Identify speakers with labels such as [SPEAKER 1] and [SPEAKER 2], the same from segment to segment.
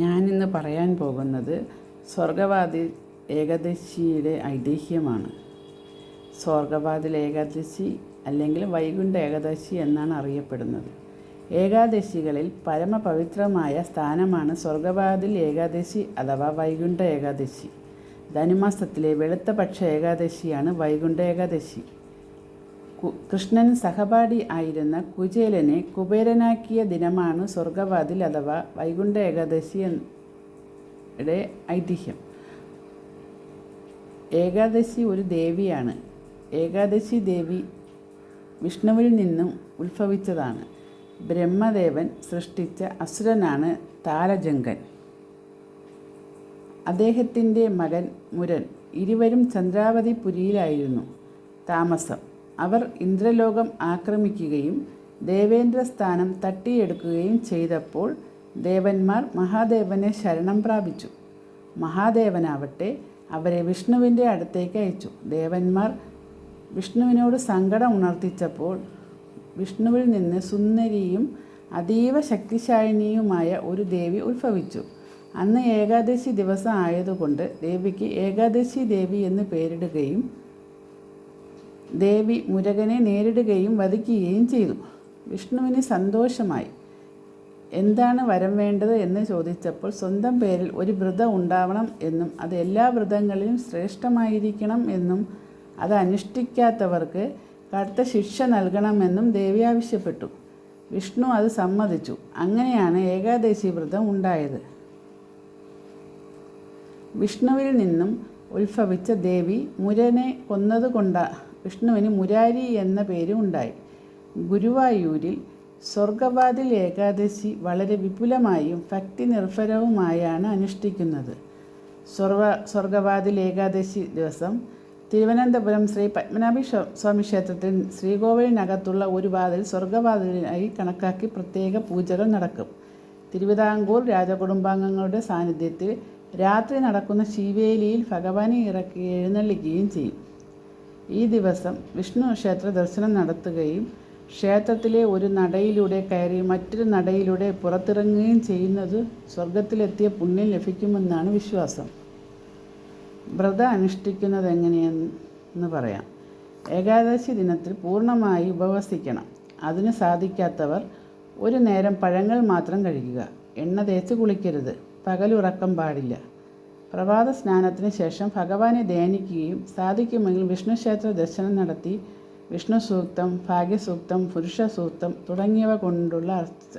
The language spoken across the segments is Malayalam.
[SPEAKER 1] ഞാനിന്ന് പറയാൻ പോകുന്നത് സ്വർഗവാതിൽ ഏകാദശിയുടെ ഐതിഹ്യമാണ്. സ്വർഗവാതിൽ ഏകാദശി അല്ലെങ്കിൽ വൈകുണ്ഠ ഏകാദശി എന്നാണ് അറിയപ്പെടുന്നത്. ഏകാദശികളിൽ പരമപവിത്രമായ സ്ഥാനമാണ് സ്വർഗവാതിൽ ഏകാദശി അഥവാ വൈകുണ്ഠ ഏകാദശി. ധനുമാസത്തിലെ വെളുത്ത പക്ഷ ഏകാദശിയാണ് വൈകുണ്ഠ ഏകാദശി. കൃഷ്ണൻ സഹപാഠി ആയിരുന്ന കുചേലനെ കുബേരനാക്കിയ ദിനമാണ് സ്വർഗവാതിൽ അഥവാ വൈകുണ്ഠ ഏകാദശി യുടെ ഐതിഹ്യം. ഏകാദശി ഒരു ദേവിയാണ്. ഏകാദശി ദേവി വിഷ്ണുവിൽ നിന്നും ഉത്ഭവിച്ചതാണ്. ബ്രഹ്മദേവൻ സൃഷ്ടിച്ച അസുരനാണ് താരജങ്കൻ അദ്ദേഹത്തിന്റെ മകൻ മുരൻ. ഇരുവരും ചന്ദ്രാവതി പുരിയിലായിരുന്നു താമസം. അവർ ഇന്ദ്രലോകം ആക്രമിക്കുകയും ദേവേന്ദ്ര സ്ഥാനം തട്ടിയെടുക്കുകയും ചെയ്തപ്പോൾ ദേവന്മാർ മഹാദേവനെ ശരണം പ്രാപിച്ചു. മഹാദേവനാവട്ടെ അവരെ വിഷ്ണുവിന്റെ അടുത്തേക്ക് അയച്ചു. ദേവന്മാർ വിഷ്ണുവിനോട് സങ്കടം ഉണർത്തിച്ചപ്പോൾ വിഷ്ണുവിൽ നിന്ന് സുന്ദരിയും അതീവ ശക്തിശാലിനിയുമായ ഒരു ദേവി ഉത്ഭവിച്ചു. അന്ന് ഏകാദശി ദിവസം ആയതുകൊണ്ട് ദേവിക്ക് ഏകാദശി ദേവി എന്ന് പേരിടുകയും ദേവി മുരകനെ നേരിടുകയും വധിക്കുകയും ചെയ്തു. വിഷ്ണുവിന് സന്തോഷമായി. എന്താണ് വരം വേണ്ടത് എന്ന് ചോദിച്ചപ്പോൾ സ്വന്തം പേരിൽ ഒരു വ്രതം ഉണ്ടാവണം എന്നും അത് എല്ലാ വ്രതങ്ങളിലും ശ്രേഷ്ഠമായിരിക്കണം എന്നും അത് അനുഷ്ഠിക്കാത്തവർക്ക് കടുത്ത ശിക്ഷ നൽകണമെന്നും ദേവി ആവശ്യപ്പെട്ടു. വിഷ്ണു അത് സമ്മതിച്ചു. അങ്ങനെയാണ് ഏകാദശി വ്രതം ഉണ്ടായത്. വിഷ്ണുവിൽ നിന്നും ഉത്ഭവിച്ച ദേവി മുരനെ കൊന്നതുകൊണ്ട വിഷ്ണുവിന് മുരാരി എന്ന പേര് ഉണ്ടായി. ഗുരുവായൂരിൽ സ്വർഗവാതിൽ ഏകാദശി വളരെ വിപുലമായും ഭക്തി നിർഭരവുമായാണ് അനുഷ്ഠിക്കുന്നത്. സ്വർവ സ്വർഗവാതിൽ ഏകാദശി ദിവസം തിരുവനന്തപുരം ശ്രീ പത്മനാഭി സ്വാമി ക്ഷേത്രത്തിൽ ശ്രീകോവിലിനകത്തുള്ള ഒരു വാതിൽ സ്വർഗവാതിലായി കണക്കാക്കി പ്രത്യേക പൂജകൾ നടക്കും. തിരുവിതാംകൂർ രാജകുടുംബാംഗങ്ങളുടെ സാന്നിധ്യത്തിൽ രാത്രി നടക്കുന്ന ശിവേലിയിൽ ഭഗവാനെ ഇറക്കി എഴുന്നള്ളിക്കുകയും ചെയ്യും. ഈ ദിവസം വിഷ്ണു ക്ഷേത്ര ദർശനം നടത്തുകയും ക്ഷേത്രത്തിലെ ഒരു നടയിലൂടെ കയറി മറ്റൊരു നടയിലൂടെ പുറത്തിറങ്ങുകയും ചെയ്യുന്നത് സ്വർഗത്തിലെത്തിയ പുണ്യം ലഭിക്കുമെന്നാണ് വിശ്വാസം. വ്രത അനുഷ്ഠിക്കുന്നത് എങ്ങനെയെന്ന് പറയാം. ഏകാദശി ദിനത്തിൽ പൂർണമായി ഉപവസിക്കണം. അതിന് സാധിക്കാത്തവർ ഒരു നേരം പഴങ്ങൾ മാത്രം കഴിക്കുക. എണ്ണ തേച്ച് കുളിക്കരുത്. പകലുറക്കം പാടില്ല. പ്രഭാത സ്നാനത്തിന് ശേഷം ഭഗവാനെ ധ്യാനിക്കുകയും സാധിക്കുമെങ്കിൽ വിഷ്ണു ക്ഷേത്ര ദർശനം നടത്തി വിഷ്ണു സൂക്തം ഭാഗ്യസൂക്തം പുരുഷ സൂക്തം തുടങ്ങിയവ കൊണ്ടുള്ള അർച്ച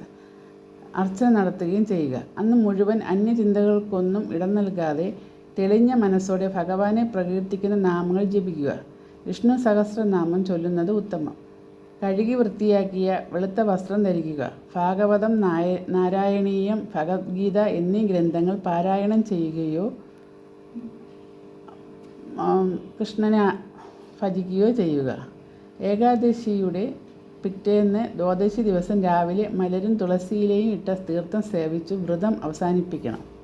[SPEAKER 1] അർച്ചന നടത്തുകയും ചെയ്യുക. അന്ന് മുഴുവൻ അന്യചിന്തകൾക്കൊന്നും ഇടം നൽകാതെ തെളിഞ്ഞ മനസ്സോടെ ഭഗവാനെ പ്രകീർത്തിക്കുന്ന നാമങ്ങൾ ജപിക്കുക. വിഷ്ണു സഹസ്രനാമം ചൊല്ലുന്നത് ഉത്തമം. കഴുകി വൃത്തിയാക്കിയ വെളുത്ത വസ്ത്രം ധരിക്കുക. ഭാഗവതം നായ നാരായണീയം ഭഗവത്ഗീത എന്നീ ഗ്രന്ഥങ്ങൾ പാരായണം ചെയ്യുകയോ കൃഷ്ണനെ ഭജിക്കുകയോ ചെയ്യുക. ഏകാദശിയുടെ പിറ്റേന്ന് ദ്വാദശി ദിവസം രാവിലെ മലരും തുളസിയിലയും ഇട്ട തീർത്ഥം സേവിച്ചു വ്രതം അവസാനിപ്പിക്കണം.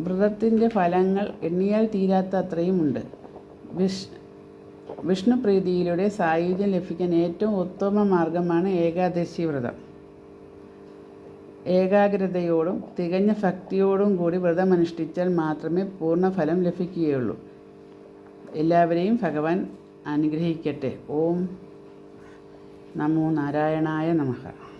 [SPEAKER 1] വ്രതത്തിന്റെ ഫലങ്ങൾ എണ്ണിയാൽ തീരാത്ത അത്രയും ഉണ്ട്. വിഷ് വിഷ്ണുപ്രീതിയിലൂടെ സായുജ്യം ലഭിക്കാൻ ഏറ്റവും ഉത്തമ മാർഗമാണ് ഏകാദശി വ്രതം. ഏകാഗ്രതയോടും തികഞ്ഞ ഭക്തിയോടും കൂടി വ്രതം അനുഷ്ഠിച്ചാൽ മാത്രമേ പൂർണ ഫലം ലഭിക്കുകയുള്ളൂ. എല്ലാവരെയും ഭഗവാൻ അനുഗ്രഹിക്കട്ടെ. ഓം നമോ നാരായണായ നമഃ.